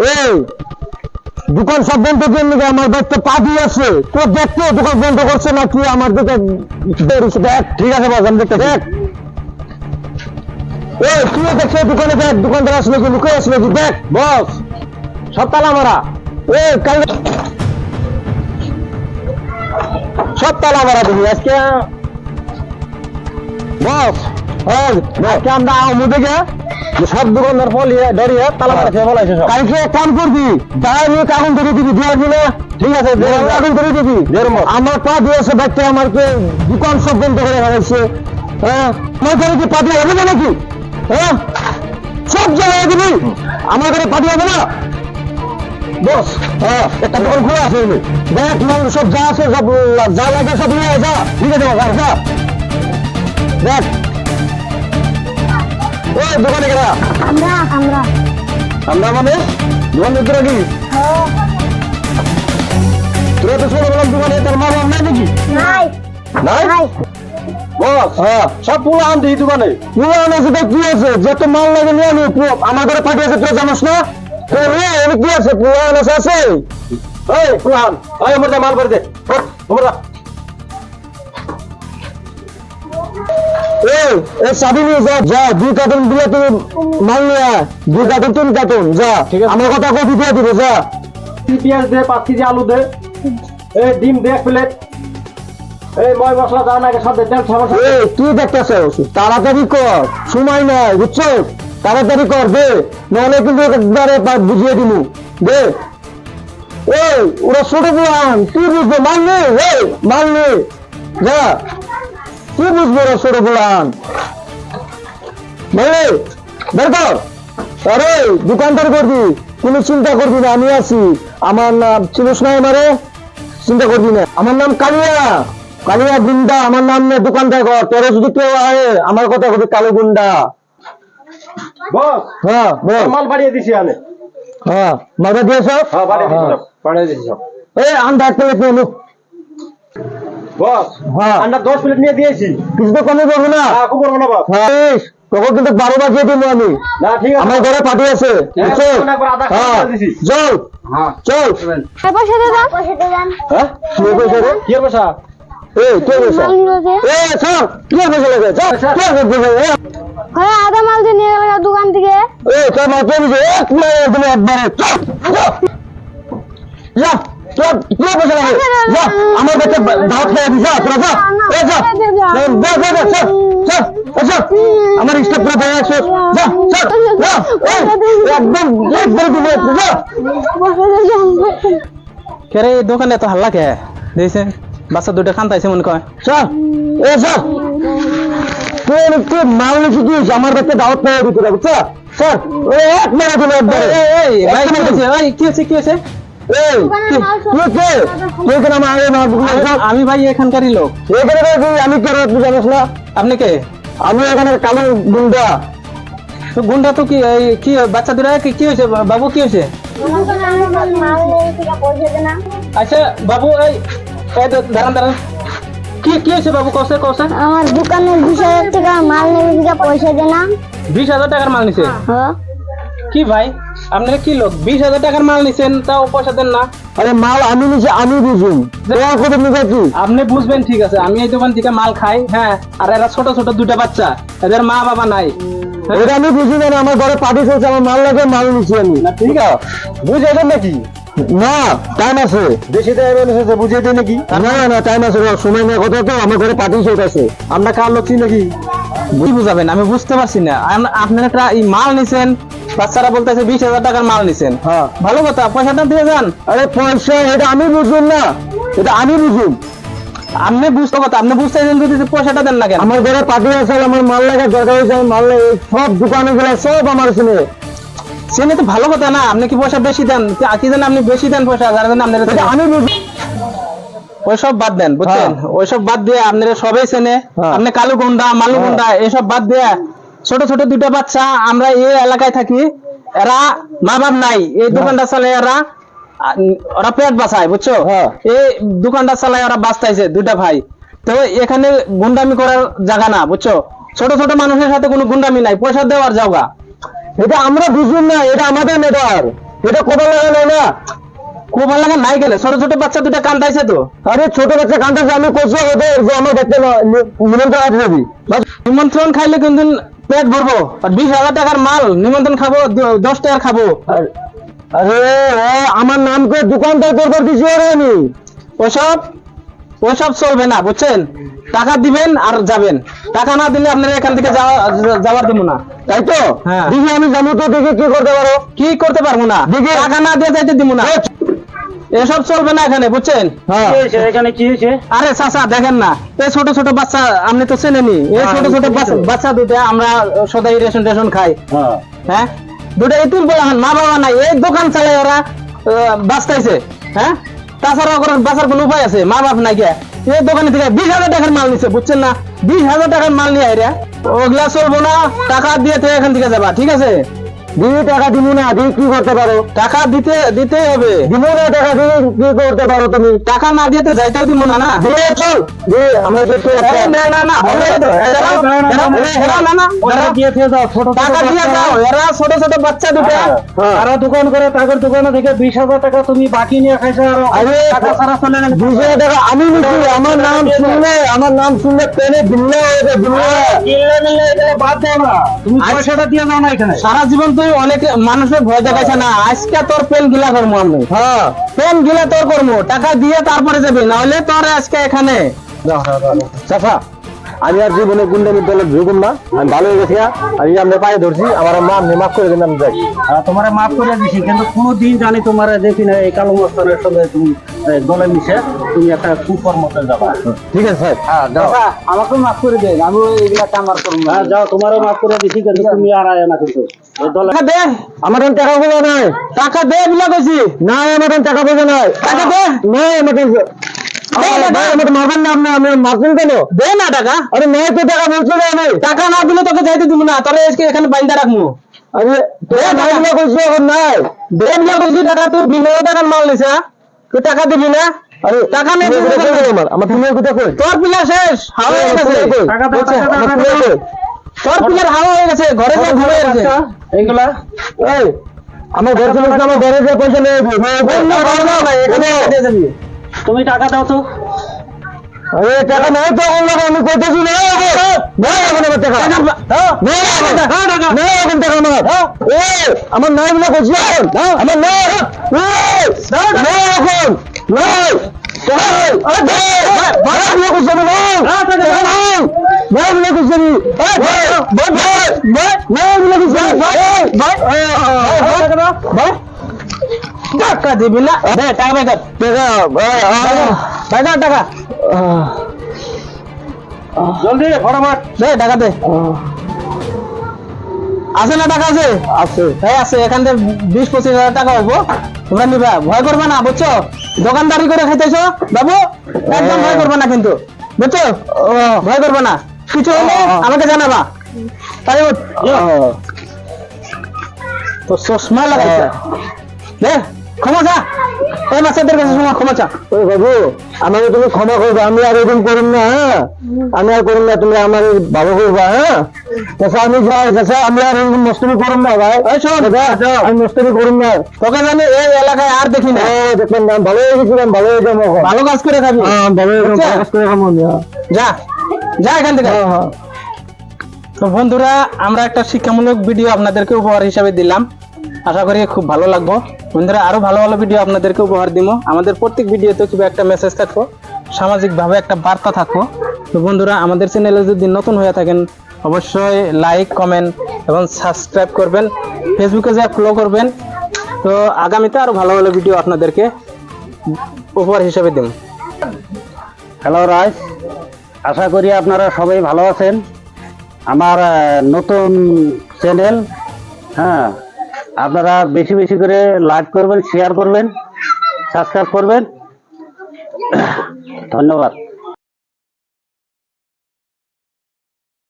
এই দোকান সব বন্ধ করে নিবে আমার দেখতে পাদি আছে। তো দেখতে দোকান বন্ধ করছে নাকি? আমার দিকে দেখ। ঠিক আছে বস আমি দেখতে দেখ। এই তুই দেখছে দোকানে দেখ দোকানদার আসলে কি লুকে আসলে কি দেখ। বস সব তালা মারা। এই কাল সব তালা মারা দেখি আজকে বস আজকে আমরা আমু দেখে সব দোকানদার ফলিয়ে ধরিয়ে তালা মারা খেয়ে বলাইছে সব। কালকে এক কাম করবি তাই নিয়ে কাগজ ধরে দিবি দিয়ে দিলে ঠিক আছে কাগজ ধরে দিবি। আমার পা দিয়েছে বাচ্চা আমার কে দোকান সব বন্ধ করে ফেলাইছে হ্যাঁ? আমার ঘরে কি পাঠিয়ে হবে না নাকি? হ্যাঁ? সব জায়গায় দিবি। আমার ঘরে পাঠিয়ে হবে না? বস হ্যাঁ একটা দোকান খোলা আছে দেখ সব যা আছে সব যা লাগে সব নিয়ে যা। ঠিক আছে বাবা যা। দেখ। ওই দোকানে কেনা আমরা আমরা। আমরা মানে দোকান দেখতে রাখি তোরা তো ছোট বললাম দোকানে তার মা বাবা নাই নাকি? নাই। নাই? বস হ্যাঁ সব পুরো আনতে এই দোকানে। পুরো আনছে তো কি আছে? যত মাল লাগে নিয়ে পুরো আমার ঘরে পাঠিয়েছে তুই জানিস না? রে এনে কি আছে? পুরো আনছে আছে। এই পুরো আন। আমার মাল করে দে। তোমরা চাবি নিয়ে যা যা দুই কার্টন দিলে তুমি মাল নিয়ে আয়। দুই কার্টন তিন কার্টন যা। আমার কথা কপি দিয়ে দিবে যা। পেঁয়াজ দে পাঁচ কেজি আলু দে। এই ডিম দে এক প্লেট। এই ময় মশলা যা নাকি সব দে তেল সাবান সব এই কি দেখতেছ তাড়াতাড়ি কর সময় নাই বুঝছ? তাড়াতাড়ি কর দে। নাহলে কিন্তু একবারে বুঝিয়ে দিমু। দে। এই ওরা ছোট বুয়ান তুই বুঝবে? মানলে এই মানলে যা। তুই বুঝবে ওরা ছোট বুয়ান বুঝলি বের কর। আরে দোকানদার করবি কোনো চিন্তা করবি না আমি আছি। আমার নাম চিনিস না আমারে? চিন্তা করবি না। আমার নাম কালিয়া। কালিয়া গুন্ডা আমার নাম নিয়ে দোকানদার কর। তোর যদি কেউ আয় আমার কথা কবি কালো গুন্ডা। বস হ্যাঁ বল। মাল বাড়িয়ে দিছি আমি হ্যাঁ মাথা দিয়ে সব হ্যাঁ বাড়িয়ে দিছি সব বাড়িয়ে দিছি সব। এই লেখে এলো বস হ্যাঁ। আমরা দশ প্লেট নিয়ে দিয়েছি। কিছু তো কমে করব না। হ্যাঁ করব না বাস হ্যাঁ কিন্তু বারো বাজিয়ে দিব আমি। না ঠিক আছে। আমার ঘরে হ্যাঁ, হ্যাঁ। চল হ্যাঁ। চল পয়সা হ্যাঁ? কি পয়সা কে পয়সা লাগে কে পয়সা হ্যাঁ আধা মাল দিয়ে নিয়ে গেল দোকান থেকে। এই তোর মা কে এক মেয়ে তুমি একবারে চল চল। যা তোর কি যা আমার কাছে দাওয়াত দিস যা তোরা যা। এ যা। যা যা যা যা চল চল চল আমার স্টাফ করে দেয় আসো যা চল যা এই, একদম একদম তুমি যা। পয়সা দে দাও কে রে এই দোকানে এত হাল্লা কে? দিয়েছে বাচ্চা দুটো খান্তাইছে মনে কয়। চল এ চল মাল নিচে দিস আমার কাছে দাওয়াত খেয়ে দিতে চল ও এক মেরে দিল একবারে। এই ভাই কি হয়েছে কি হয়েছে? আমি- ভাই এখানকারই লোক। আমি কে জানিস না? আপনি কে? আমি এখানে কালো গুন্ডা। তো গুন্ডা তো কি এই কি বাচ্চা দুটা কি কি হয়েছে? বাবু কি হয়েছে? আচ্ছা বাবু এই দাঁড়ান দাঁড়ান। কি কি হয়েছে বাবু? কসে কসে আমার দোকানের বিশ হাজার টাকা মাল নেবে পয়সা দে বিশ হাজার টাকার মাল নিছে? হ্যাঁ। কি ভাই? আপনারা কি লোক? বিশ হাজার টাকার মাল নিছেন তাও পয়সা দেন না। আরে মাল আমি নিছি আমি বুঝুম। তোমার কথা নিবে কি? আপনি বুঝবেন ঠিক আছে। আমি এই দোকান থেকে মাল খাই হ্যাঁ। আর এরা ছোট ছোট দুটা বাচ্চা। এদের মা বাবা নাই। হ্যাঁ? এটা আমি বুঝি না আমার ঘরে পার্টি চলছে আমার মাল লাগে মাল নিছি আমি। না ঠিক আছে। বুঝে দেন নাকি? না টাইম আছে। বেশি দেয় এসেছে বুঝিয়ে দেয় নাকি? না না টাইম আছে সময় নেই কথা তো আমার ঘরে পার্টি চলতেছে। আমরা কার লোক নাকি? কি বুঝাবেন? আমি বুঝতে পারছি না। আপনারা মাল নিছেন বাচ্চারা বলতেছে বিশ হাজার টাকার মাল নিছেন। হ্যাঁ। ভালো কথা পয়সাটা দিয়ে যান। আরে পয়সা এটা আমি বুঝুম না। এটা আমি বুঝুম। আপনি বুঝতে কথা আপনি বুঝতেছেন যদি পয়সাটা দেন না কেন? আমার ঘরে পার্টি আছে আমার মাল লাগে দরকার হয়েছে আমি মাল লাগে সব দোকানে গেলে সব আমার শুনে সেনে তো ভালো কথা না আপনি কি পয়সা বেশি দেন? কি- জানেন আপনি বেশি দেন পয়সা যারা জানেন আপনারা আমি বুঝি ওইসব বাদ দেন বুঝছেন? হ্যাঁ। ওইসব বাদ দিয়ে আপনারা সবাই চেনে। হ্যাঁ। আপনি কালু গুন্ডা মালু। গুন্ডা এসব বাদ দিয়ে ছোট ছোট দুটো বাচ্চা আমরা এই এলাকায় থাকি। এরা মা বাপ নাই এই দোকানটা চালায় এরা ওরা পেট বাঁচায় বুঝছ? হ্যাঁ। এই দোকানটা চালায় ওরা বাঁচতাইছে দুটা ভাই। তো এখানে গুন্ডামি করার জায়গা না বুঝছ? ছোট ছোট মানুষের সাথে কোনো গুন্ডামি নাই পয়সা দেওয়ার জায়গা। এটা আমরা বুঝুম না এটা আমাদের মেটার এটা কোথাও লাগানো না? ভালো লাগে নাই গেলে ছোট ছোট বাচ্চা দুটা কান্দাইছে তো? আরে ছোট বাচ্চা কান্দাছে আমি ওদের যে আমার দেখতে নিমন্ত্রণ খাইলে কিন্তু পেট ভরবো। আর বিশ হাজার টাকার মাল নিমন্ত্রণ খাব দশ টাকার খাব। আরে আমার নাম করে দোকানদার করবার দিছি ওরে আমি। ওসব ওসব চলবে না বুঝছেন? টাকা দিবেন আর যাবেন। টাকা না দিলে আপনারা এখান থেকে যাওয়া- যাওয়ার দিব না। তাই তো? হ্যাঁ। দেখি আমি যাব তো দেখি কি করতে পারো। কি করতে পারব না? দিকে- টাকা না দিয়ে যাইতে দিব না। এসব চলবে না এখানে বুঝছেন? হ্যাঁ। এখানে কি হয়েছে? আরে চাচা দেখেন না। এই ছোট ছোট বাচ্চা আপনি তো চেনেনি এই ছোট ছোট বাচ্চা- দুটা আমরা সদাই রেশন টেশন খাই। হ্যাঁ। হ্যাঁ? দুটো এতুল বলা মা বাবা নাই এই দোকান চালাই ওরা বাঁচতাইছে। হ্যাঁ? তাছাড়া ওর বাঁচার কোনো উপায় আছে? মা বাপ নাই কে এই দোকানে থেকে বিশ হাজার টাকার মাল নিছে বুঝছেন না? বিশ হাজার টাকার মাল নিয়ে আইরা ওগুলা চলবো না টাকা দিয়ে তো এখান থেকে যাবা ঠিক আছে? দিয়ে টাকা দিব না দিয়ে কি করতে পারো? টাকা দিতে দিতে হবে। দিব না টাকা দিয়ে কি করতে পারো তুমি? টাকা না দিয়ে তো যাইতেও দিব না না? দিয়ে চল। দিয়ে আমরা না না না দিয়ে দিয়ে দিয়ে হ্যাঁ। তারা দোকান করে তাদের দোকানে থেকে বিশ হাজার টাকা তুমি বাকি নিয়ে খাইছো টাকা আমি আমার নাম শুনলে আমার নাম শুনলে পেনে ভিন্ন হয়ে বাদ দাও না। তুমি। পয়সাটা দিয়ে দাও না এখানে। সারা জীবন তুই অনেক মানুষের ভয় দেখাইছে না। আজকে তোর পেন গিলা করব আমি। হ্যাঁ। পেন গিলা তোর করব টাকা দিয়ে তারপরে যাবি না হলে তোর আজকে এখানে। চাচা আমি আর জীবনে গুন্ডামি দলে ঢুকুম না। আমি ভালো হয়ে গেছি হ্যাঁ। আমি আপনার পায়ে ধরছি আমার মা আপনি মাফ করে দিন আমি যাই। তোমার মাফ করে দিছি কিন্তু কোনোদিন জানি তোমার দেখি না এই কালো মস্তানের সঙ্গে তুমি গলে মিশে তুমি একটা কুকর্মতে যাবা। ঠিক আছে স্যার। হ্যাঁ যাও। আমাকে মাফ করে দেন আমি এগুলা কামার করব হ্যাঁ যাও তোমারও মাফ করে দিছি কিন্তু তুমি আর আয় না কিন্তু। টাকা দে আমার টাকা পয়সা নাই। টাকা দে বিলা কইছি নাই আমার টাকা পয়সা নাই। টাকা দে। নাই আমার কাছে দে না, দে। আমাকে মারবেন না আপনি আপনি মারবেন কেন? দে না টাকা। আরে নাই তো টাকা বলছো টাকা না দিলে তোকে যাইতে দিব না। তোরে আজকে এখানে বাইন্দা রাখব। আরে তোরা নাই না কইছো এখন নাই। দে বিলা কইছি টাকা তুই বিশ হাজার মাল নিছে হ্যাঁ? তুই টাকা দিবি না? আরে টাকা নেই তুমি কোথায় কই আমার আমার তুমি কোথায় কই? তোর পিলা শেষ হাওয়া হয়ে গেছে। টাকা টাকা? তোর পিলার হাওয়া হয়ে গেছে ঘরে যা ঘুরে গেছে। এইগুলা? এই আমার ঘর চলে আমার ঘরে যে পয়সা নেই এখানে তুমি টাকা দাও তো আরে টাকা নাই তো আমরা আমি কইতেছি না না এখন আমার টাকা না না এখন টাকা আমার এ আমার নাই না কইছি আমার না এখন না ভাই টাকা দিবি না? দে টাকা বেকার টাকা টাকা জলদি ফটাফট। দে টাকা দে। আছে না টাকা আছে? আছে। এই আছে এখান থেকে বিশ পঁচিশ হাজার টাকা হব তোমরা নিবা। ভয় করবে না বুঝছ? দোকানদারি করে খাইতেছো? বাবু একদম ভয় করবে না কিন্তু। বুঝছ? ভয় করবে না। কিছু হলে আমাকে জানাবা। তাই তো চশমা লাগাইছে দে। ক্ষমা চা। এই কাছে সময় ক্ষমা চা। ওই বাবু আমাকে তুমি ক্ষমা করবে আমি আর এরকম করুন না হ্যাঁ? আমি আর করুন না তুমি আমার বাবু করবা হ্যাঁ? চাষা আমি যাই চাষা আমি আর এরকম মস্তবি করুন না ভাই। এই শোন আমি মস্তবি করুন না। তোকে জানি এই এলাকায় আর দেখি না। হ্যাঁ দেখবেন না ভালো হয়ে গেছিলাম ভালো হয়ে যাব ভালো কাজ করে খাবি। হ্যাঁ ভালো। কাজ করে খাব আমি, হ্যাঁ। যা যা এখান থেকে। হ্যাঁ হ্যাঁ। তো বন্ধুরা আমরা একটা শিক্ষামূলক ভিডিও আপনাদেরকে উপহার হিসাবে দিলাম। আশা করি খুব ভালো লাগবো। বন্ধুরা, আরও ভালো ভালো ভিডিও আপনাদেরকে উপহার দিব আমাদের প্রত্যেক ভিডিওতে কিংবা একটা মেসেজ থাকব, সামাজিকভাবে একটা বার্তা থাকব। তো বন্ধুরা, আমাদের চ্যানেলে যদি নতুন হয়ে থাকেন, অবশ্যই লাইক কমেন্ট এবং সাবস্ক্রাইব করবেন। ফেসবুকে যা ফলো করবেন, তো আগামীতে আরও ভালো ভালো ভিডিও আপনাদেরকে উপহার হিসাবে দিব হ্যালো রাজ আশা করি আপনারা সবাই ভালো আছেন। আমার নতুন চ্যানেল হ্যাঁ আপনারা বেশি বেশি করে লাইক করবেন শেয়ার করবেন সাবস্ক্রাইব করবেন। ধন্যবাদ।